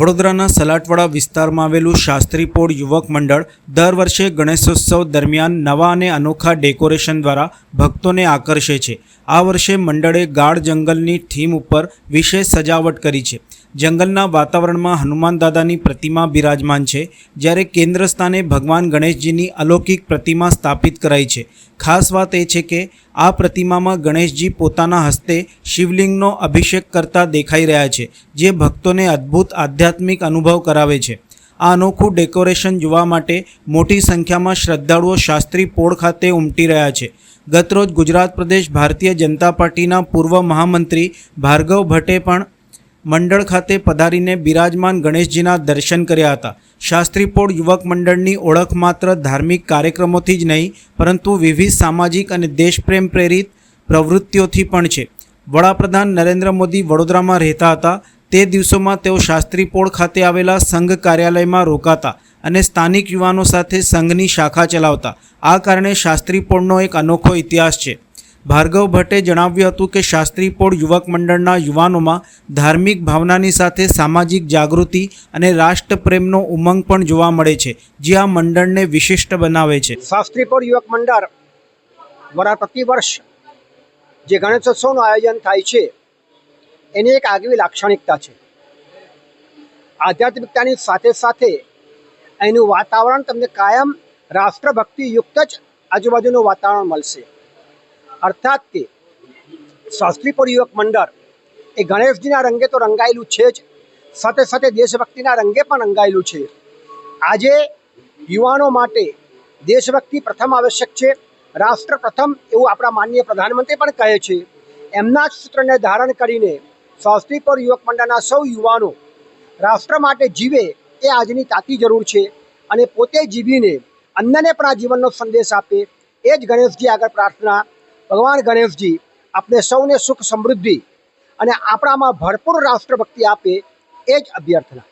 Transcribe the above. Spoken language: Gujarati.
વડોદરાના સલાટવાડા વિસ્તારમાં આવેલું શાસ્ત્રીપોળ યુવક મંડળ દર વર્ષે ગણેશોત્સવ દરમિયાન નવા અને અનોખા ડેકોરેશન દ્વારા ભક્તોને આકર્ષે છે. આ વર્ષે મંડળે ગાઢ જંગલની થીમ ઉપર વિશેષ સજાવટ કરી છે. જંગલના વાતાવરણમાં હનુમાન દાદાની પ્રતિમા બિરાજમાન છે, જ્યારે કેન્દ્ર સ્થાને ભગવાન ગણેશજીની અલૌકિક પ્રતિમા સ્થાપિત કરાઈ છે. ખાસ વાત એ છે કે આ પ્રતિમામાં ગણેશજી પોતાના હસ્તે શિવલિંગનો અભિષેક કરતા દેખાઈ રહ્યા છે, જે ભક્તોને અદ્ભુત આધ્યાત્મિક અનુભવ કરાવે છે. આ અનોખું ડેકોરેશન જોવા માટે મોટી સંખ્યામાં શ્રદ્ધાળુઓ શાસ્ત્રી પોળ ખાતે ઉમટી રહ્યા છે. ગતરોજ ગુજરાત પ્રદેશ ભારતીય જનતા પાર્ટીના પૂર્વ મહામંત્રી ભાર્ગવ ભટ્ટે પણ મંડળ ખાતે પધારીને બિરાજમાન ગણેશજીના દર્શન કર્યા હતા. શાસ્ત્રીપોળ યુવક મંડળની ઓળખ માત્ર ધાર્મિક કાર્યક્રમોથી જ નહીં, પરંતુ વિવિધ સામાજિક અને દેશપ્રેમ પ્રેરિત પ્રવૃત્તિઓથી પણ છે. વડાપ્રધાન નરેન્દ્ર મોદી વડોદરામાં રહેતા હતા. તે દિવસોમાં તેઓ શાસ્ત્રીપોળ ખાતે આવેલા સંઘ કાર્યાલયમાં રોકાતા અને સ્થાનિક યુવાનો સાથે સંઘની શાખા ચલાવતા. આ કારણે શાસ્ત્રીપોળનો એક અનોખો ઇતિહાસ છે. ભાર્ગવ ભટ્ટે જણાવ્યું હતું કે શાસ્ત્રીપોળ યુવક મંડળના યુવાનોમાં ધાર્મિક ભાવનાની સાથે સામાજિક જાગૃતિ અને રાષ્ટ્રપ્રેમનો ઉમંગ પણ જોવા મળે છે, જે આ મંડળને વિશિષ્ટ બનાવે છે. શાસ્ત્રીપુર યુવક મંડળ દ્વારા પ્રતિવર્ષ જે ગણેશોત્સવનું આયોજન થાય છે, એની એક આગવી લાક્ષણિકતા છે. આધ્યાત્મિકતાની સાથે સાથે એનું વાતાવરણ તમને કાયમ રાષ્ટ્રભક્તિયુક્ત જ આજુબાજુનું વાતાવરણ મળશે. અર્થાત કે શાસ્ત્રીપુર યુવક મંડળ એ ગણેશજીના રંગે તો રંગાયેલું છે જ. સાથે સાથે દેશભક્તિના રંગે પણ રંગાયેલું છે. આજે યુવાનો માટે દેશભક્તિ પ્રથમ આવશ્યક છે. રાષ્ટ્ર પ્રથમ એવું આપણા માનનીય પ્રધાનમંત્રી પણ કહે છે. એમના જ સૂત્રને ધારણ કરીને શાસ્ત્રીપુર યુવક મંડળના સૌ યુવાનો રાષ્ટ્ર માટે જીવે એ આજની તાતી જરૂર છે અને પોતે જીવીને અન્યને પણ આ જીવનનો સંદેશ આપે. એ જ ગણેશજી આગળ પ્રાર્થના ભગવાન ગણેશજી આપણે સૌને સુખ સમૃદ્ધિ અને આપણામાં ભરપૂર રાષ્ટ્રભક્તિ આપે એ જ અભ્યર્થના.